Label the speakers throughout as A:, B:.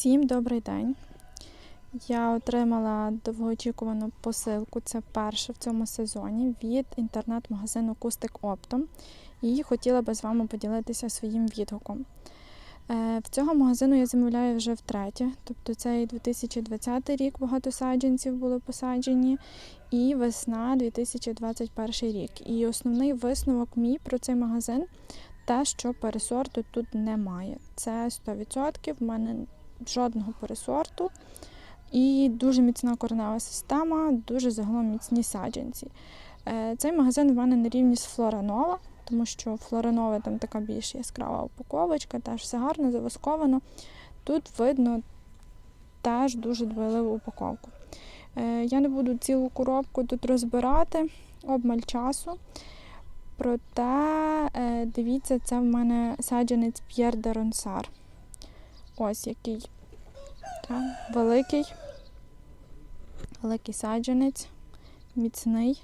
A: Всім добрий день. Я отримала довгоочікувану посилку. Це перше в цьому сезоні від інтернет-магазину Кустик Оптом. І хотіла би з вами поділитися своїм відгуком. Е, В цього магазину я замовляю вже втретє, тобто це і 2020 рік багато саджанців були посаджені, і весна 2021 рік. І основний висновок мій про цей магазин те, що пересорту тут немає. Це 100%. В мене жодного пересорту. І дуже міцна коренева система, дуже загалом міцні саджанці. Е, Цей магазин в мене на рівні з Флоранова, тому що Флоранова там така більш яскрава упаковочка, теж все гарно, завосковано. Тут видно теж дуже дбайливу упаковку. Е, Я не буду цілу коробку тут розбирати, обмаль часу. Проте, е, дивіться, це в мене саджанець П'єр де Ронсар. Ось який та, великий, великий саджанець, міцний.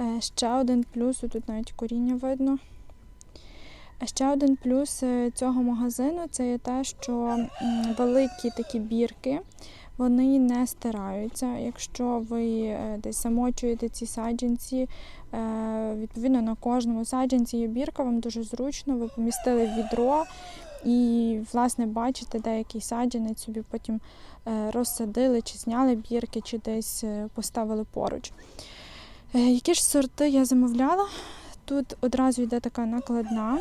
A: Е, Ще один плюс, тут навіть коріння видно. А Ще один плюс е, цього магазину це є те, що великі такі бірки вони не стираються. Якщо ви е, десь замочуєте ці саджанці, е, відповідно на кожному саджанці є бірка, вам дуже зручно, ви помістили відро і, власне, бачите, деякий саджанець собі потім е, розсадили, чи зняли бірки, чи десь е, поставили поруч. Е, Які ж сорти я замовляла? Тут одразу йде така накладна.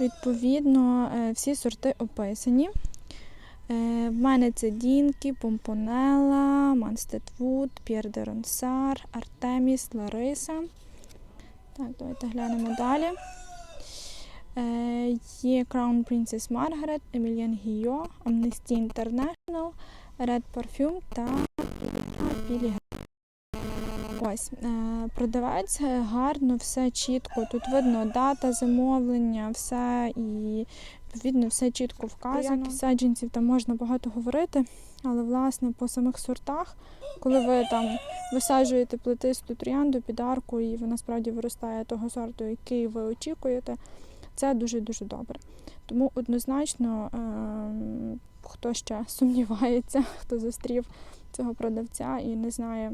A: Відповідно, всі сорти описані. В мене це Дінкі, Помпонела, Манстедвуд, П'єр де Артеміс, Лариса. Так, давайте глянемо далі. Е, Є Crown Princess Margaret, Emilian Гійо, Amnesty International, Red Parfum та Білі Ось, е, продавець е, гарно, все чітко. Тут видно дата замовлення, все і відповідно все чітко вказано. Якість саджанців там можна багато говорити, але власне по самих сортах, коли ви там висаджуєте плетисту троянду під арку, і вона справді виростає того сорту, який ви очікуєте, це дуже-дуже добре. Тому однозначно, е, хто ще сумнівається, хто зустрів цього продавця і не знає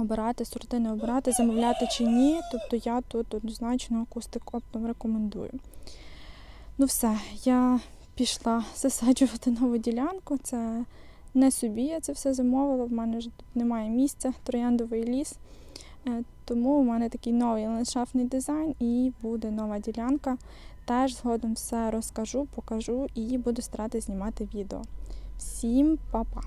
A: обирати сорти, не обирати, замовляти чи ні. Тобто я тут однозначно акустик оптом рекомендую. Ну все, я пішла засаджувати нову ділянку. Це не собі я це все замовила. В мене вже тут немає місця, трояндовий ліс. Е, Тому у мене такий новий ландшафтний дизайн і буде нова ділянка. Теж згодом все розкажу, покажу і буду старатися знімати відео. Всім па-па!